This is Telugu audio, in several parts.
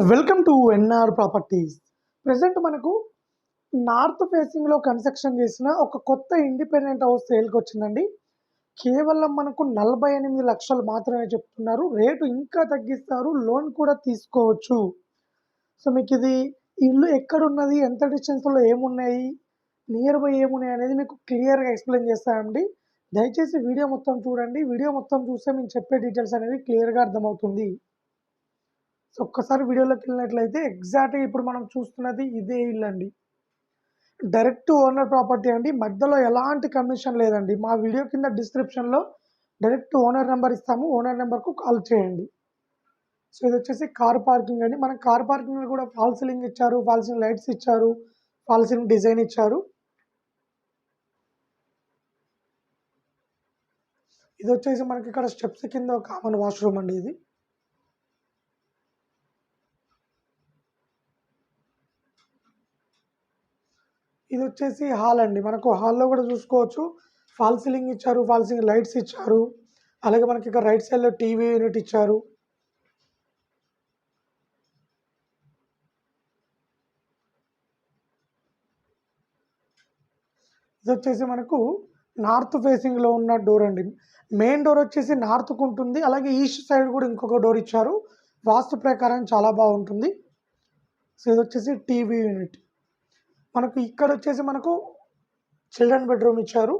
Welcome to NR properties. Present మనకు నార్త్ ఫేసింగ్లో కన్స్ట్రక్షన్ చేసిన ఒక కొత్త ఇండిపెండెంట్ హౌస్ సేల్కి వచ్చిందండి. కేవలం మనకు నలభై ఎనిమిది లక్షలు మాత్రమే చెప్తున్నారు. రేటు ఇంకా తగ్గిస్తారు. లోన్ కూడా తీసుకోవచ్చు. సో మీకు ఇది ఇల్లు ఎక్కడున్నది ఎంత డిస్టెన్స్లో ఏమున్నాయి నియర్ బై ఏమున్నాయి అనేది మీకు క్లియర్గా ఎక్స్ప్లెయిన్ చేస్తామండి దయచేసి వీడియో మొత్తం చూడండి. వీడియో మొత్తం చూస్తే మేము చెప్పే డీటెయిల్స్ అనేవి క్లియర్గా అర్థమవుతుంది. సో ఒక్కసారి వీడియోలోకి వెళ్ళినట్లయితే ఎగ్జాక్ట్గా ఇప్పుడు మనం చూస్తున్నది ఇదే ఇల్లు అండి. డైరెక్ట్ ఓనర్ ప్రాపర్టీ అండి. మధ్యలో ఎలాంటి కమిషన్ లేదండి. మా వీడియో కింద డిస్క్రిప్షన్లో డైరెక్ట్ ఓనర్ నెంబర్ ఇస్తాము. ఓనర్ నెంబర్కు కాల్ చేయండి. సో ఇది వచ్చేసి కార్ పార్కింగ్ అండి. మన కార్ పార్కింగ్లో కూడా ఫాల్ సీలింగ్ ఇచ్చారు ఫాల్ సీలింగ్ లైట్స్ ఇచ్చారు ఫాల్ సీలింగ్ డిజైన్ ఇచ్చారు. ఇది వచ్చేసి మనకి ఇక్కడ స్టెప్స్ కింద ఒక కామన్ వాష్రూమ్ అండి ఇది. ఇది వచ్చేసి హాల్ అండి. మనకు హాల్లో కూడా చూసుకోవచ్చు. ఫాల్ సీలింగ్ ఇచ్చారు ఫాల్ సీలింగ్ లైట్స్ ఇచ్చారు. అలాగే మనకి ఇక్కడ రైట్ సైడ్లో టీవీ యూనిట్ ఇచ్చారు. ఇది వచ్చేసి మనకు నార్త్ ఫేసింగ్లో ఉన్న డోర్ అండి. మెయిన్ డోర్ వచ్చేసి నార్త్కు ఉంటుంది. అలాగే ఈస్ట్ సైడ్ కూడా ఇంకొక డోర్ ఇచ్చారు. వాస్తు ప్రకారం చాలా బాగుంటుంది. సో ఇది వచ్చేసి టీవీ యూనిట్. మనకు ఇక్కడ వచ్చేసి మనకు చిల్డ్రన్ బెడ్రూమ్ ఇచ్చారు.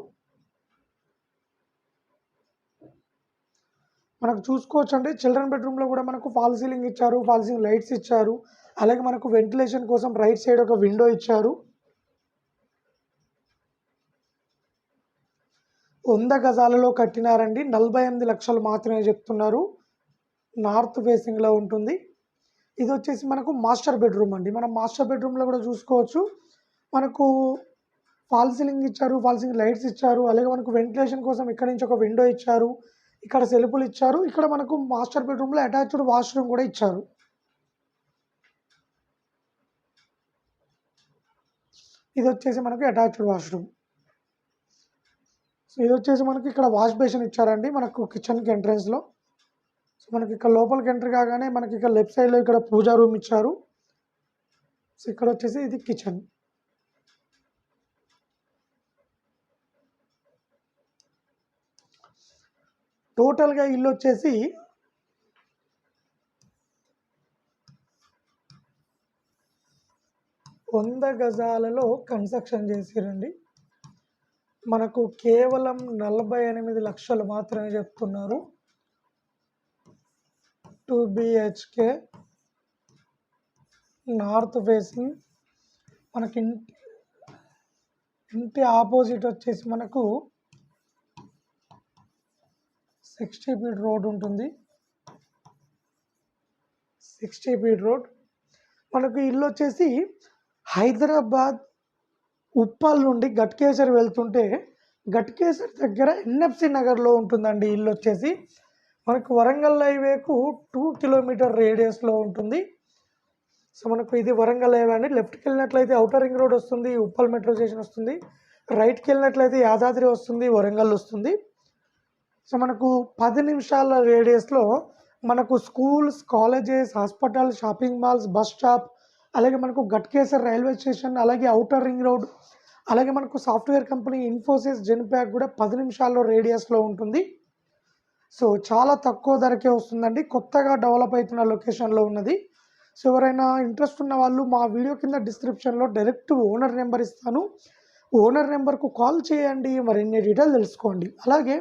మనకు చూసుకోవచ్చు అంటే చిల్డ్రన్ బెడ్రూమ్లో కూడా మనకు ఫాల్ సీలింగ్ ఇచ్చారు ఫాల్ సీలింగ్ లైట్స్ ఇచ్చారు. అలాగే మనకు వెంటిలేషన్ కోసం రైట్ సైడ్ ఒక విండో ఇచ్చారు. వంద గజాలలో కట్టినారండి. నలభై ఎనిమిది లక్షలు మాత్రమే చెప్తున్నారు. నార్త్ ఫేసింగ్లో ఉంటుంది. ఇది వచ్చేసి మనకు మాస్టర్ బెడ్రూమ్ అండి. మనం మాస్టర్ బెడ్రూమ్లో కూడా చూసుకోవచ్చు. మనకు ఫాల్ సీలింగ్ ఇచ్చారు ఫాల్ సీలింగ్ లైట్స్ ఇచ్చారు అలాగే మనకు వెంటిలేషన్ కోసం ఇక్కడ నుంచి ఒక విండో ఇచ్చారు ఇక్కడ సెల్ఫులు ఇచ్చారు ఇక్కడ మనకు మాస్టర్ బెడ్రూమ్లో అటాచ్డ్ వాష్రూమ్ కూడా ఇచ్చారు. ఇది వచ్చేసి మనకు అటాచ్డ్ వాష్రూమ్ సో ఇది వచ్చేసి మనకి ఇక్కడ వాష్ బేసిన్ ఇచ్చారండి మనకు కిచెన్కి ఎంట్రన్స్లో సో మనకి ఇక్కడ లోపలికి ఎంటర్ కాగానే మనకి ఇక్కడ లెఫ్ట్ సైడ్లో ఇక్కడ పూజా రూమ్ ఇచ్చారు. సో ఇక్కడ వచ్చేసి ఇది కిచెన్ టోటల్గా ఇల్లు వచ్చేసి వంద గజాలలో కన్స్ట్రక్షన్ చేసిరండి. మనకు కేవలం నలభై ఎనిమిది లక్షలు మాత్రమే చెప్తున్నారు. టూ బిహెచ్కే నార్త్ ఫేసింగ్ మనకి ఇంటి ఇంటి ఆపోజిట్ వచ్చేసి మనకు సిక్స్టీ ఫీట్ రోడ్ ఉంటుంది. Sixty feet road. మనకు ఇల్లు వచ్చేసి హైదరాబాద్ ఉప్పల్ నుండి గట్కేసర్ వెళ్తుంటే గట్కేసర్ దగ్గర ఎన్ఎఫ్సి నగర్లో ఉంటుందండి ఇల్లు వచ్చేసి. మనకు వరంగల్ హైవేకు టూ కిలోమీటర్ రేడియస్లో ఉంటుంది. సో మనకు ఇది వరంగల్ హైవే అండి. లెఫ్ట్కి వెళ్ళినట్లయితే అవుటర్ రింగ్ రోడ్ వస్తుంది ఉప్పల్ మెట్రో స్టేషన్ వస్తుంది. రైట్కి వెళ్ళినట్లయితే యాదాద్రి వస్తుంది వరంగల్ వస్తుంది. సో మనకు పది నిమిషాల రేడియస్లో మనకు schools colleges hospital shopping malls bus stop అలాగే మనకు గట్కేసర్ రైల్వే స్టేషన్ అలాగే అవుటర్ రింగ్ రోడ్ అలాగే మనకు సాఫ్ట్వేర్ కంపెనీ ఇన్ఫోసిస్ జెన్ప్యాక్ కూడా పది నిమిషాల్లో రేడియస్లో ఉంటుంది. సో చాలా తక్కువ ధరకే వస్తుందండి. కొత్తగా డెవలప్ అవుతున్న లొకేషన్లో ఉన్నది. సో ఎవరైనా ఇంట్రెస్ట్ ఉన్న వాళ్ళు మా వీడియో కింద డిస్క్రిప్షన్లో డైరెక్ట్ ఓనర్ నెంబర్ ఇస్తాను. ఓనర్ నెంబర్కు కాల్ చేయండి. మరిన్ని డీటెయిల్ తెలుసుకోండి. అలాగే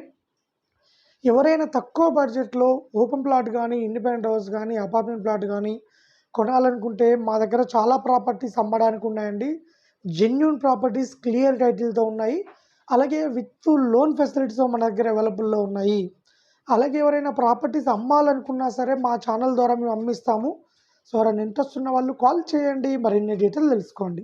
ఎవరైనా తక్కువ బడ్జెట్లో ఓపెన్ ప్లాట్ కానీ ఇండిపెండెంట్ హౌస్ కానీ అపార్ట్మెంట్ ప్లాట్ కానీ కొనాలనుకుంటే మా దగ్గర చాలా ప్రాపర్టీస్ అమ్మడానికి ఉన్నాయండి. జెన్యున్ ప్రాపర్టీస్ క్లియర్ టైటిల్తో ఉన్నాయి. అలాగే విత్ లోన్ ఫెసిలిటీస్ మన దగ్గర అవైలబుల్లో ఉన్నాయి. అలాగే ఎవరైనా ప్రాపర్టీస్ అమ్మాలనుకున్నా సరే మా ఛానల్ ద్వారా మేము అమ్మిస్తాము. సో ఎవరైనా ఇంట్రెస్ట్ ఉన్న వాళ్ళు కాల్ చేయండి. మరిన్ని డీటెయిల్ తెలుసుకోండి.